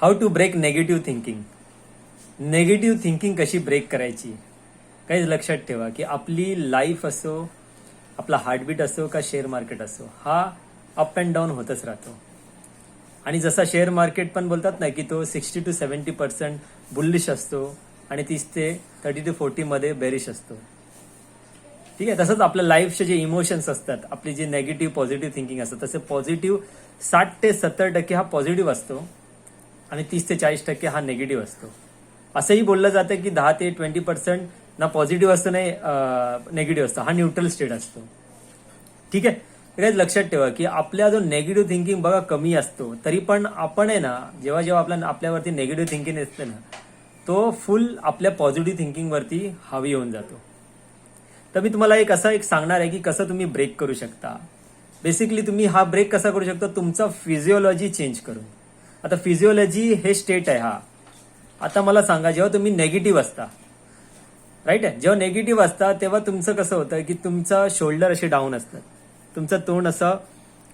How to break negative thinking negative thinking कशी break करायची? काहीच लक्षात ठेवा की आपली लाईफ असो आपला हार्टबीट असो का शेअर मार्केट असो हा अप अँड डाऊन होतच राहतो. आणि जसा शेअर मार्केट पण बोलतात ना की तो sixty two seventy percent bullish असतो आणि तीस ते थर्टी टू फोर्टीमध्ये बेरिश असतो. ठीक आहे तसंच आपल्या लाईफचे जे इमोशन्स असतात आपली जी नेगेटिव्ह पॉझिटिव्ह थिंकिंग असतात तसे पॉझिटिव्ह साठ ते सत्तर टक्के हा पॉझिटिव्ह असतो. आणि तीस ते चाळीस टक्के हा निगेटिव्ह असतो. असंही बोललं जातं की दहा ते ट्वेंटी पर्सेंट ना पॉझिटिव्ह असतं नाही नेगेटिव्ह असतं. हा न्यूट्रल स्टेट असतो. ठीक आहे? तर काही लक्षात ठेवा की आपल्या जो नेगेटिव्ह थिंकिंग बघा कमी असतो तरी पण आपण आहे ना जेव्हा जेव्हा आपल्या आपल्यावरती नेगेटिव्ह थिंकिंग असते ना तो फुल आपल्या पॉझिटिव्ह थिंकिंगवरती हावी होऊन जातो. तर मी तुम्हाला एक असं एक सांगणार आहे की कसं तुम्ही ब्रेक करू शकता. बेसिकली तुम्ही हा ब्रेक कसा करू शकता? तुमचा फिजिओलॉजी चेंज करून. आता फिजिओलॉजी हे स्टेट आहे हा. आता मला सांगा जेव्हा तुम्ही नेगेटिव्ह असता राईट आहे जेव्हा नेगेटिव्ह असता तेव्हा तुमचं कसं होतं की तुमचा शोल्डर असे डाऊन असतात. तुमचं तोंड असं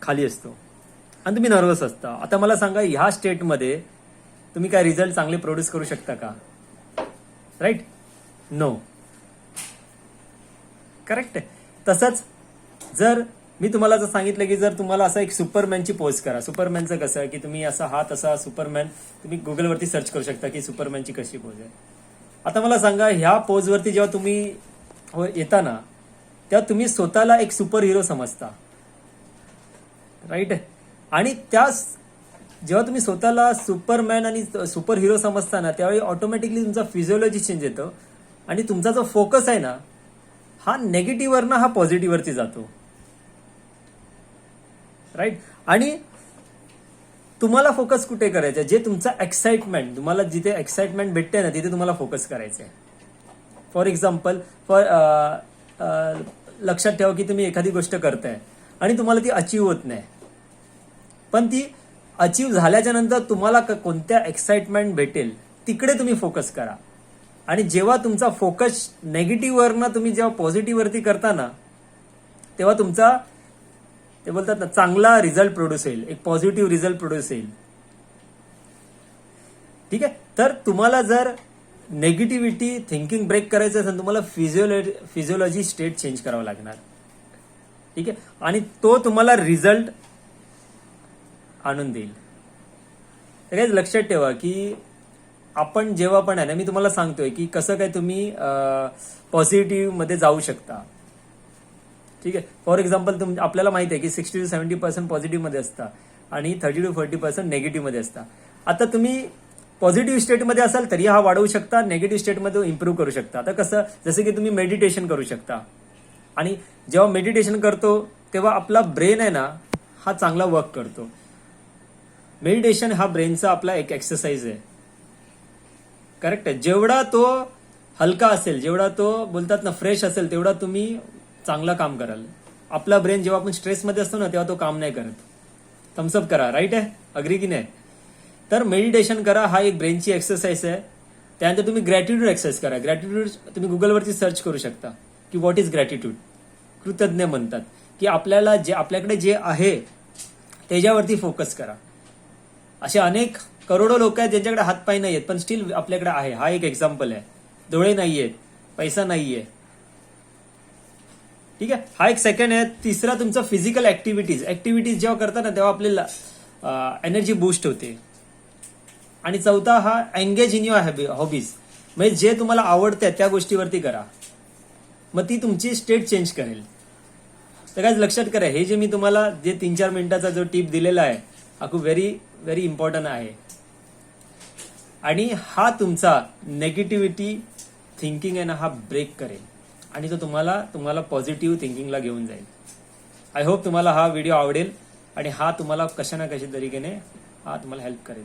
खाली असतो. आणि तुम्ही नर्वस असता. आता मला सांगा ह्या स्टेटमध्ये तुम्ही काय रिझल्ट चांगले प्रोड्यूस करू शकता का? राईट नो करेक्ट आहे तसंच जर मी तुम्हाला जर सांगितलं की जर तुम्हाला असं एक सुपरमॅनची पोज करा. सुपरमॅनचं कसं आहे की तुम्ही असा हात असा सुपरमॅन तुम्ही गुगलवरती सर्च करू शकता की सुपरमॅनची कशी पोज आहे. आता मला सांगा ह्या पोजवरती जेव्हा तुम्ही येताना येता ना तेव्हा तुम्ही स्वतःला एक सुपर हिरो समजता. राईट आणि त्या जेव्हा तुम्ही स्वतःला सुपरमॅन आणि सुपर हिरो समजता ना त्यावेळी ऑटोमॅटिकली तुमचा फिजिओलॉजी चेंज येतो. आणि तुमचा जो फोकस आहे ना हा नेगेटिव्हवरनं हा पॉझिटिव्हवरती जातो. राईट? आणि तुम्हाला फोकस कुठे करायचं? जे तुमचा एक्साइटमेंट तुम्हाला जिथे एक्साइटमेंट भेटते ना तिथे तुम्हाला फोकस करायचं. आहे फॉर एक्झाम्पल फॉर लक्षात ठेवा की तुम्ही एखादी गोष्ट करताय आणि तुम्हाला ती अचीव होत नाही. पण ती अचीव झाल्याच्यानंतर तुम्हाला कोणत्या एक्साइटमेंट भेटेल तिकडे तुम्ही फोकस करा. आणि जेव्हा तुमचा फोकस नेगेटिव्हवरनं तुम्ही जेव्हा पॉझिटिव्हवरती करता ना तेव्हा तुमचा ते बोलतात ना चांगला रिझल्ट प्रोड्यूस होईल एक पॉझिटिव्ह रिझल्ट प्रोड्यूस होईल. ठीक आहे? तर तुम्हाला जर नेगेटिव्हिटी थिंकिंग ब्रेक करायचं असेल तुम्हाला फिजिओलॉजी फिजिओलॉजी स्टेट चेंज करावं लागणार. ठीक आहे? आणि तो तुम्हाला रिझल्ट आणून देईल. तर काहीच लक्षात ठेवा की आपण जेव्हा पण आहे ना मी तुम्हाला सांगतोय की कसं काय तुम्ही पॉझिटिव्हमध्ये जाऊ शकता. ठीक आहे. फॉर एक्झाम्पल तुम आपल्याला माहिती आहे की सिक्स्टी टू सेव्हन्टी पर्सेंट पॉझिटिव्हमध्ये असता आणि थर्टी टू फोर्टी पर्सेंट नेगेटिव्हमध्ये असता. आता तुम्ही पॉझिटिव्ह स्टेटमध्ये असाल तरी हा वाढवू शकता नेगेटिव्ह स्टेटमध्ये इम्प्रूव्ह करू शकता. आता कसं जसं की तुम्ही मेडिटेशन करू शकता. आणि जेव्हा मेडिटेशन करतो तेव्हा आपला ब्रेन आहे ना हा चांगला वर्क करतो. मेडिटेशन हा ब्रेनचा आपला एक एक्सरसाइज आहे. करेक्ट आहे. जेवढा तो हलका असेल जेवढा तो बोलतात ना फ्रेश असेल तेवढा तुम्ही चांगलं काम कराल. आपला ब्रेन जेव्हा आपण स्ट्रेसमध्ये असतो ना तेव्हा तो काम नाही करत. थम्सअप करा राईट आहे? अग्री की नाही? तर मेडिटेशन करा हा एक ब्रेनची एक्सरसाइज आहे. त्यानंतर तुम्ही ग्रॅटिट्यूड एक्सरसाइज करा. ग्रॅटिट्यूड तुम्ही गुगलवरती सर्च करू शकता की व्हॉट इज ग्रॅटिट्यूड कृतज्ञ म्हणतात की आपल्याला जे आपल्याकडे जे आहे त्याच्यावरती फोकस करा. असे अनेक करोडो लोक आहेत ज्यांच्याकडे हातपाय नाही आहेत पण स्टील आपल्याकडे आहे. हा एक एक्झाम्पल आहे. डोळे नाही आहेत पैसा नाही आहे ठीक आहे? हा एक सेकंड आहे. तिसरा तुमचा फिजिकल ऍक्टिव्हिटीज ऍक्टिव्हिटीज जेव्हा करता ना तेव्हा आपल्याला एनर्जी बूस्ट होते. आणि चौथा हा एंगेज इन युअर हॉबीज म्हणजे जे तुम्हाला आवडते त्या गोष्टीवरती करा. मग ती तुमची स्टेट चेंज करेल. तर काय लक्षात करा हे जे मी तुम्हाला जे तीन चार मिनिटाचा जो टिप दिलेला आहे हा खूप व्हेरी व्हेरी इम्पॉर्टंट आहे. आणि हा तुमचा नेगेटिव्हिटी थिंकिंग आहे ना हा ब्रेक करेल. आणि तो तुम्हाला तुम्हाला पॉझिटिव्ह थिंकिंगला घेऊन जाईल. आय होप तुम्हाला हा व्हिडिओ आवडेल आणि हा तुम्हाला कशा ना कशा तरीकेने हा तुम्हाला हेल्प करेल.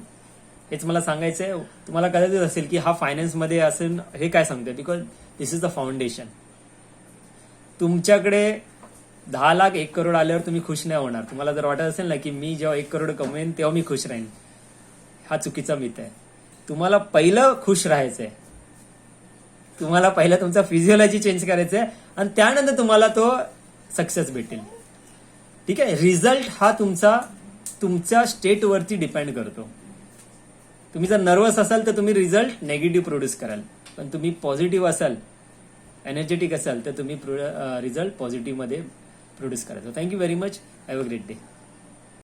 हेच मला सांगायचं आहे तुम्हाला कदाचित असेल की हा फायनान्समध्ये असेल हे काय सांगते because this is the foundation तुमच्याकडे दहा लाख एक करोड आल्यावर तुम्ही खुश नाही होणार. तुम्हाला जर वाटत असेल ना की मी जेव्हा एक करोड कमवेन तेव्हा मी खुश राहीन. हा चुकीचा मित आहे. तुम्हाला पहिलं खुश राहायचं आहे तुम्हाला पहिलं तुमचा फिजिओलॉजी चेंज करायचं आहे आणि त्यानंतर तुम्हाला तो सक्सेस भेटेल. ठीक आहे? रिझल्ट हा तुमचा तुमच्या स्टेटवरती डिपेंड करतो. तुम्ही जर नर्वस असाल तर तुम्ही रिझल्ट नेगेटिव्ह प्रोड्यूस कराल. पण तुम्ही पॉझिटिव्ह असाल एनर्जेटिक असाल तर तुम्ही रिझल्ट पॉझिटिव्हमध्ये प्रोड्यूस करायचं thank you very much have a great day